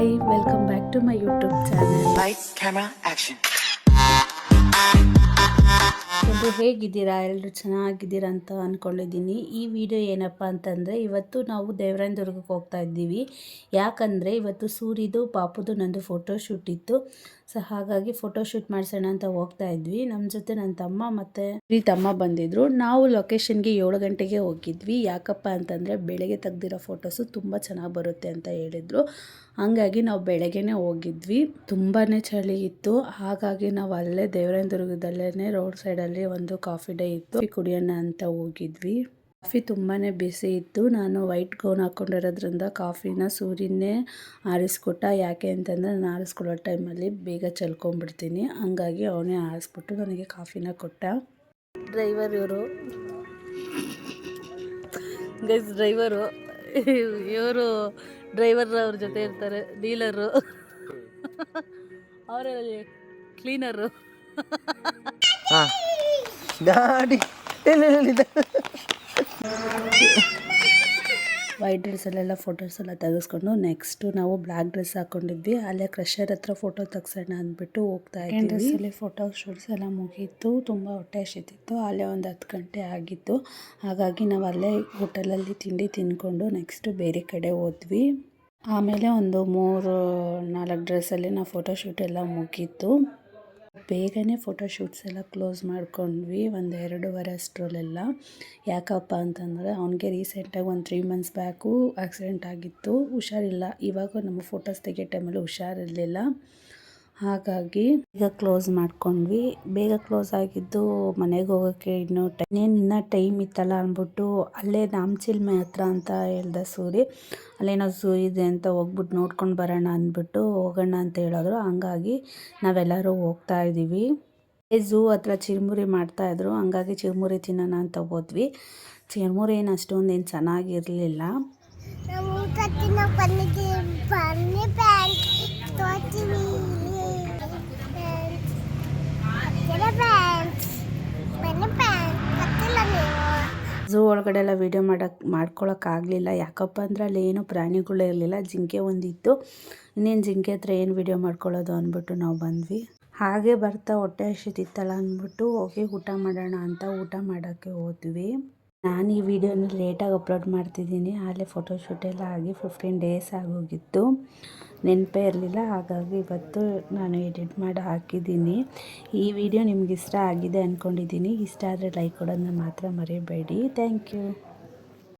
Hi welcome back to my YouTube channel like camera action ಎಲ್ಲರೂ ಹೇಗಿದ್ದೀರಾ? ಎಲ್ಲರೂ ಚೆನ್ನಾಗಿದ್ದೀರಾ ಅಂತ ಅಂದ್ಕೊಂಡಿದ್ದೀನಿ ಈ ವಿಡಿಯೋ ಏನಪ್ಪ ಅಂತಂದರೆ ಇವತ್ತು ನಾವು ದೇವರಾಯನ ದುರ್ಗಕ್ಕೆ ಹೋಗ್ತಾ ಇದ್ದೀವಿ. ಯಾಕಂದರೆ ಇವತ್ತು ಸೂರಿದು ಪಾಪುದು ನಂದು ಫೋಟೋ ಶೂಟ್ ಇತ್ತು. ಸೊ ಹಾಗಾಗಿ ಫೋಟೋ ಶೂಟ್ ಮಾಡಿಸೋಣ ಅಂತ ಹೋಗ್ತಾ ಇದ್ವಿ. ನಮ್ಮ ಜೊತೆ ನನ್ನ ತಮ್ಮ ಮತ್ತು ಈ ತಮ್ಮ ಬಂದಿದ್ದರು ನಾವು ಲೊಕೇಶನ್ಗೆ ಏಳು ಗಂಟೆಗೆ ಹೋಗಿದ್ವಿ. ಯಾಕಪ್ಪ ಅಂತಂದರೆ ಬೆಳಗ್ಗೆ ತೆಗ್ದಿರೋ ಫೋಟೋಸು ತುಂಬ ಚೆನ್ನಾಗಿ ಬರುತ್ತೆ ಅಂತ ಹೇಳಿದರು. ಹಂಗಾಗಿ ನಾವು ಬೆಳಗ್ಗೆನೇ ಹೋಗಿದ್ವಿ. ತುಂಬಾ ಚಳಿ ಇತ್ತು. ಹಾಗಾಗಿ ನಾವು ಅಲ್ಲೇ ದೇವರಾಯನ ದುರ್ಗದಲ್ಲೇ ರೋಡ್ ಸೈಡಲ್ಲಿ ಒಂದು ಕಾಫಿ ಡೇ ಇತ್ತು. ಕುಡಿಯೋಣ ಅಂತ ಹೋಗಿದ್ವಿ. ಕಾಫಿ ತುಂಬಾ ಬಿಸಿ ಇತ್ತು. ನಾನು ವೈಟ್ ಗೌನ್ ಹಾಕ್ಕೊಂಡಿರೋದ್ರಿಂದ ಕಾಫಿನ ಸೂರ್ಯನೇ ಆರಿಸ್ಕೊಟ್ಟ. ಯಾಕೆ ಅಂತಂದರೆ ನಾನು ಆರಿಸ್ಕೊಳ್ಳೋ ಟೈಮಲ್ಲಿ ಬೇಗ ಚಲ್ಕೊಂಡ್ಬಿಡ್ತೀನಿ ಹಂಗಾಗಿ ಅವನೇ ಆರಿಸ್ಬಿಟ್ಟು ನನಗೆ ಕಾಫಿನ ಕೊಟ್ಟ. ಡ್ರೈವರ್ ಇವರು. Guys driver. ಇವರು ಡ್ರೈವರ್ ಅವ್ರ ಜೊತೆ ಇರ್ತಾರೆ. ಡೀಲರು. ಅವರ ಕ್ಲೀನರು. ಗಾಡಿ. ವೈಟ್ ಡ್ರೆಸ್ಸಲ್ಲೆಲ್ಲ ಫೋಟೋಸ್ ಎಲ್ಲ ತೆಗೆಸ್ಕೊಂಡು ನೆಕ್ಸ್ಟು ನಾವು ಬ್ಲ್ಯಾಕ್ ಡ್ರೆಸ್ ಹಾಕೊಂಡಿದ್ವಿ. ಅಲ್ಲೇ ಕ್ರಷರ್ ಹತ್ರ ಫೋಟೋ ತೆಗ್ಸೋಣ ಅಂದ್ಬಿಟ್ಟು ಹೋಗ್ತಾ ಇದ್ವಿ ಡ್ರೆಸ್ಸಲ್ಲಿ ಫೋಟೋ ಶೂಟ್ಸ್ ಎಲ್ಲ ಮುಗೀತು. ತುಂಬ ಹೊಟ್ಟೆ ಹಸಿತಿತ್ತು. ಅಲ್ಲೇ ಒಂದು ಹತ್ತು ಗಂಟೆ ಆಗಿತ್ತು. ಹಾಗಾಗಿ ನಾವು ಅಲ್ಲೇ ಹೋಟೆಲಲ್ಲಿ ತಿಂಡಿ ತಿಂದ್ಕೊಂಡು ನೆಕ್ಸ್ಟು ಬೇರೆ ಕಡೆ ಹೋದ್ವಿ. ಆಮೇಲೆ ಒಂದು ಮೂರು ನಾಲ್ಕು ಡ್ರೆಸ್ಸಲ್ಲಿ ನಾವು ಫೋಟೋ ಶೂಟ್ ಎಲ್ಲ ಮುಗೀತು. ಬೇಗನೆ ಫೋಟೋ ಶೂಟ್ಸ್ ಎಲ್ಲ ಕ್ಲೋಸ್ ಮಾಡ್ಕೊಂಡ್ವಿ, ಒಂದು ಎರಡೂವರೆ ಅಷ್ಟರಲ್ಲೆಲ್ಲ. ಯಾಕಪ್ಪ ಅಂತಂದರೆ, ಅವನಿಗೆ ರೀಸೆಂಟಾಗಿ ಒಂದು ತ್ರೀ ಮಂತ್ಸ್ ಬ್ಯಾಕು ಆಕ್ಸಿಡೆಂಟ್ ಆಗಿತ್ತು. ಹುಷಾರಿಲ್ಲ. ಇವಾಗ ನಮ್ಮ ಫೋಟೋಸ್ ತೆಗಿಯೋ ಟೈಮಲ್ಲಿ ಹುಷಾರಿರಲಿಲ್ಲ. ಹಾಗಾಗಿ ಈಗ ಕ್ಲೋಸ್ ಮಾಡ್ಕೊಂಡ್ವಿ. ಬೇಗ ಕ್ಲೋಸ್ ಆಗಿದ್ದು ಮನೆಗೆ ಹೋಗೋಕ್ಕೆ ಇನ್ನೂ ಟೈಮ್ ಇನ್ನೂ ಟೈಮ್ ಇತ್ತಲ್ಲ ಅಂದ್ಬಿಟ್ಟು ಅಲ್ಲೇ ನಾಮಚಿಲ್ಮೆ ಹತ್ರ ಅಂತ ಹೇಳ್ದ ಸೂರಿ, ಅಲ್ಲೇನೋ ಝೂ ಇದೆ ಅಂತ ಹೋಗ್ಬಿಟ್ಟು ನೋಡ್ಕೊಂಡು ಬರೋಣ ಅಂದ್ಬಿಟ್ಟು ಹೋಗೋಣ ಅಂತ ಹೇಳಿದ್ರು. ಹಂಗಾಗಿ ನಾವೆಲ್ಲರೂ ಹೋಗ್ತಾ ಇದ್ದೀವಿ ಝೂ ಹತ್ರ ಚಿರುಮುರಿ ಮಾಡ್ತಾಯಿದ್ರು ಹಂಗಾಗಿ ಚಿರುಮುರಿ ತಿನ್ನೋಣ ಅಂತ ಹೋದ್ವಿ. ಚಿರುಮುರಿ ಏನು ಅಷ್ಟೊಂದು ಏನು ಚೆನ್ನಾಗಿರಲಿಲ್ಲ. ನಾವು ಝೂ ಒಳಗಡೆ ಎಲ್ಲ ವೀಡಿಯೋ ಮಾಡಕ್ಕೆ ಮಾಡ್ಕೊಳಕ್ಕಾಗಲಿಲ್ಲ. ಯಾಕಪ್ಪ ಅಂದ್ರೆ ಅಲ್ಲಿ ಏನು ಪ್ರಾಣಿಗಳು ಇರಲಿಲ್ಲ. ಜಿಂಕೆ ಒಂದಿತ್ತು. ಇನ್ನೇನು ಜಿಂಕೆ ಹತ್ರ ಏನು ವೀಡಿಯೋ ಮಾಡ್ಕೊಳ್ಳೋದು ಅಂದ್ಬಿಟ್ಟು ನಾವು ಬಂದ್ವಿ. ಹಾಗೆ ಬರ್ತಾ ಹೊಟ್ಟೆ ಹಸಿತಿತ್ತಲ್ಲ ಅಂದ್ಬಿಟ್ಟು ಹೋಗಿ ಊಟ ಮಾಡೋಣ ಅಂತ ಊಟ ಮಾಡೋಕ್ಕೆ ಹೋದ್ವಿ. ನಾನು ಈ ವಿಡಿಯೋನ ಲೇಟಾಗಿ ಅಪ್ಲೋಡ್ ಮಾಡ್ತಿದ್ದೀನಿ. ಅಲ್ಲೇ ಫೋಟೋಶೂಟ್ ಎಲ್ಲ ಆಗಿ ಫಿಫ್ಟೀನ್ ಡೇಸ್ ಆಗೋಗಿತ್ತು. ನೆನಪೇ ಇರಲಿಲ್ಲ, ಹಾಗಾಗಿ ಇವತ್ತು ನಾನು ಎಡಿಟ್ ಮಾಡಿ ಹಾಕಿದ್ದೀನಿ. ಈ ವಿಡಿಯೋ ನಿಮ್ಗೆ ಇಷ್ಟ ಆಗಿದೆ ಅಂದ್ಕೊಂಡಿದ್ದೀನಿ ಇಷ್ಟ ಆದರೆ ಲೈಕ್ ಕೊಡೋದನ್ನ ಮಾತ್ರ ಮರೆಯಬೇಡಿ ಥ್ಯಾಂಕ್ ಯು.